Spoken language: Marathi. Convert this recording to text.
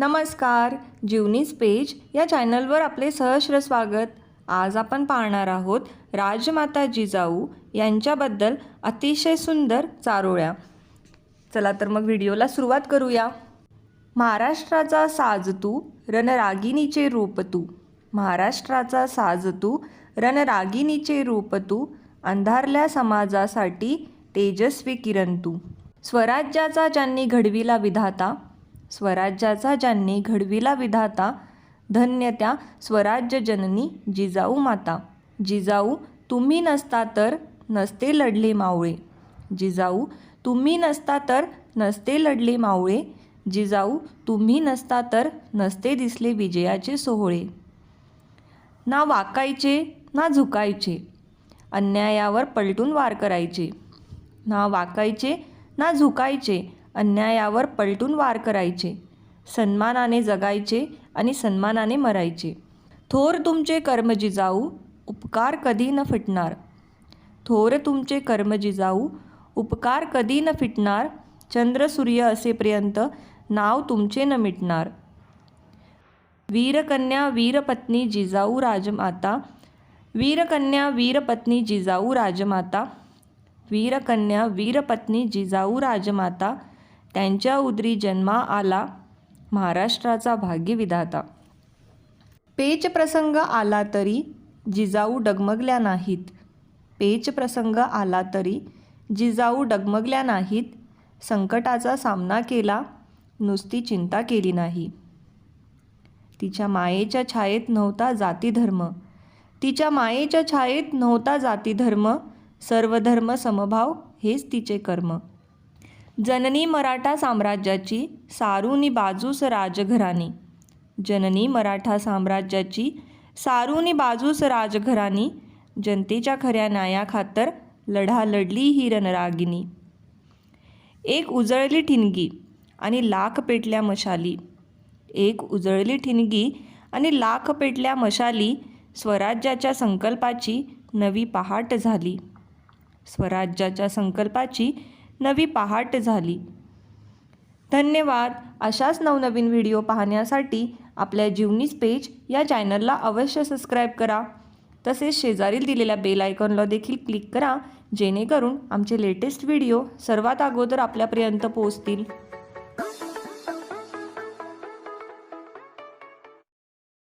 नमस्कार जीवनीज पेज या चॅनलवर आपले सहस्र स्वागत. आज आपण पाहणार आहोत राजमाता जिजाऊ यांच्याबद्दल अतिशय सुंदर चारोळ्या. चला तर मग व्हिडिओला सुरुवात करूया. महाराष्ट्राचा साज तू रणरागिणीचे रूप तू महाराष्ट्राचा साज तू रणरागिणीचे रूप तू अंधारल्या समाजासाठी तेजस्वी किरण तू स्वराज्याचा ज्यांनी घडविला विधाता स्वराज्याचा ज्यांनी घडविला विधाता धन्य त्या स्वराज्य जननी जिजाऊ माता. जिजाऊ तुम्ही नसता तर नसते लढले मावळे. जिजाऊ तुम्ही नसता तर नसते लढले मावळे. जिजाऊ तुम्ही नसता तर नसते दिसले विजयाचे सोहळे. ना वाकायचे ना झुकायचे. अन्यायावर पलटून वार करायचे. ना वाकायचे ना झुकायचे. अन्यायावर पलटून वार करायचे. सन्मानाने जगायचे आणि सन्मानाने मरायचे. थोर तुमचे कर्म जिजाऊ उपकार कधी न फिटणार. थोर तुमचे कर्म जिजाऊ उपकार कधी न फिटणार. चंद्र सूर्य असेपर्यंत नाव तुमचे न मिटणार. वीरकन्या वीरपत्नी जिजाऊ राजमाता. वीरकन्या वीरपत्नी जिजाऊ राजमाता. वीरकन्या वीरपत्नी जिजाऊ राजमाता. त्यांच्या उदरी जन्मा आला महाराष्ट्राचा भाग्यविधाता. पेच प्रसंग आला तरी जिजाऊ डगमगल्या नाहीत. पेच प्रसंग आला तरी जिजाऊ डगमगल्या नाहीत. संकटाचा सामना केला नुसती चिंता केली नाही. तिच्या मायेच्या छायेत नव्हता जातीधर्म तिच्या मायेच्या छायेत नव्हता जातीधर्म सर्वधर्म समभाव हेच तिचे कर्म. जननी मराठा साम्राज्याची सारुनी बाजूस राजघराणी. जननी मराठा साम्राज्याची सारुनी बाजूस राजघराणी. जनतेच्या खऱ्या न्यायाखातर लढा लढली ही रणरागिनी एक उजळली ठिणगी आणि लाख पेटल्या मशाली. एक उजळली ठिणगी आणि लाख पेटल्या मशाली स्वराज्याच्या संकल्पाची नवी पहाट झाली. स्वराज्याच्या संकल्पाची नवी पहाट झाली. धन्यवाद अशाच नवनवीन व्हिडिओ पाहण्यासाठी आपल्या जीवनीच पेज या चॅनलला अवश्य सबस्क्राईब करा. तसेच शेजारील दिलेल्या बेल आयकॉनला देखील क्लिक करा जेणेकरून आमचे लेटेस्ट व्हिडिओ सर्वात अगोदर आपल्यापर्यंत पोहोचतील.